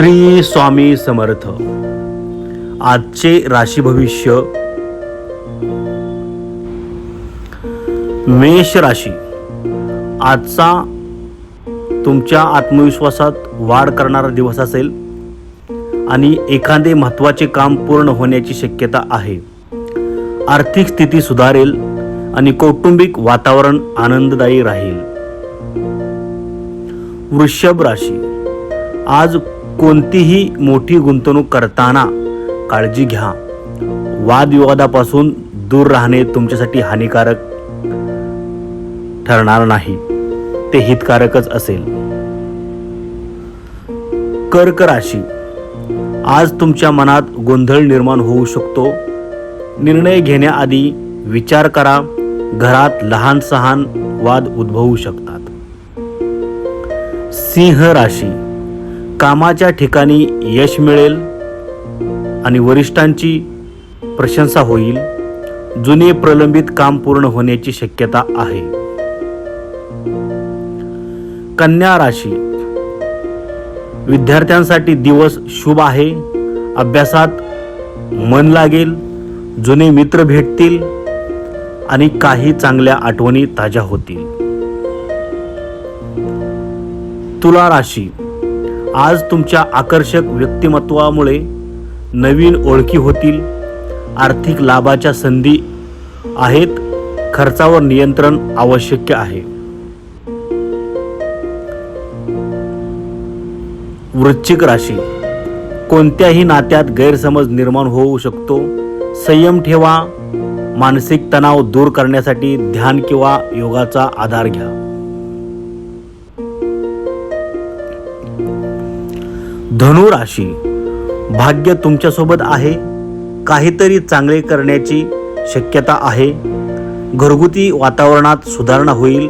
श्री स्वामी समर्थ. आजचे राशी भविष्य मेष राशी. आजचा तुमच्या आत्मविश्वासात वाढ करणारा दिवस असेल. आणि एखादे महत्त्वाचे काम पूर्ण होण्याची शक्यता आहे. आर्थिक स्थिती सुधारेल आणि कौटुंबिक वातावरण आनंददायी राहील. वृषभ राशी. आज कोणतीही मोठी गुंतवणूक करताना काळजी घ्या. वादविवादापासून दूर राहणे तुमच्यासाठी हानिकारक ठरणार नाही. ते हितकारकच असेल. कर्क राशी. आज तुमच्या मनात गोंधळ निर्माण होऊ शकतो. निर्णय घेण्याआधी विचार करा. घरात लहान सहान वाद उद्भवू शकतात. सिंह राशी. कामाच्या ठिकाणी यश मिळेल आणि वरिष्ठांची प्रशंसा होईल. जुने प्रलंबित काम पूर्ण होण्याची शक्यता आहे. कन्या राशी. विद्यार्थ्यांसाठी दिवस शुभ आहे. अभ्यासात मन लागेल जुने मित्र भेटतील आणि काही चांगल्या आठवणी ताज्या होतील. तुला राशी. आज तुमच्या आकर्षक व्यक्तिमत्वामुळे नवीन ओळखी होतील. आर्थिक लाभाच्या संधी आहेत. खर्चावर नियंत्रण आवश्यक आहे. वृश्चिक राशी. कोणत्याही नात्यात गैरसमज निर्माण होऊ शकतो. संयम ठेवा. मानसिक तणाव दूर करण्यासाठी ध्यान किंवा योगाचा आधार घ्या. धनु राशी भाग्य तुमच्यासोबत आहे. काहीतरी चांगले करण्याची शक्यता आहे. घरगुती वातावरणात सुधारणा होईल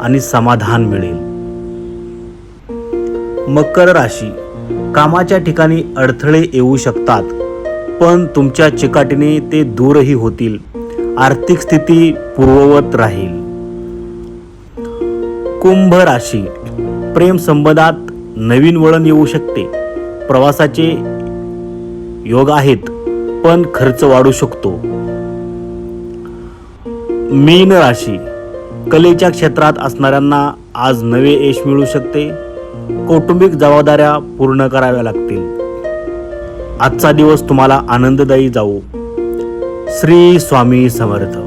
आणि समाधान मिळेल. मकर राशी. कामाच्या ठिकाणी अडथळे येऊ शकतात पण तुमच्या चिकाटीने ते दूरही होतील. आर्थिक स्थिती पूर्ववत राहील. कुंभ राशी. प्रेम संबंधात नवीन वळण येऊ शकते. प्रवासाचे योग आहेत पण खर्च वाढू शकतो. मीन राशी कलेच्या क्षेत्रात असणाऱ्यांना आज नवे यश मिळू शकते. कौटुंबिक जबाबदाऱ्या पूर्ण कराव्या लागतील. आजचा दिवस तुम्हाला आनंददायी जाऊ श्री स्वामी समर्थ.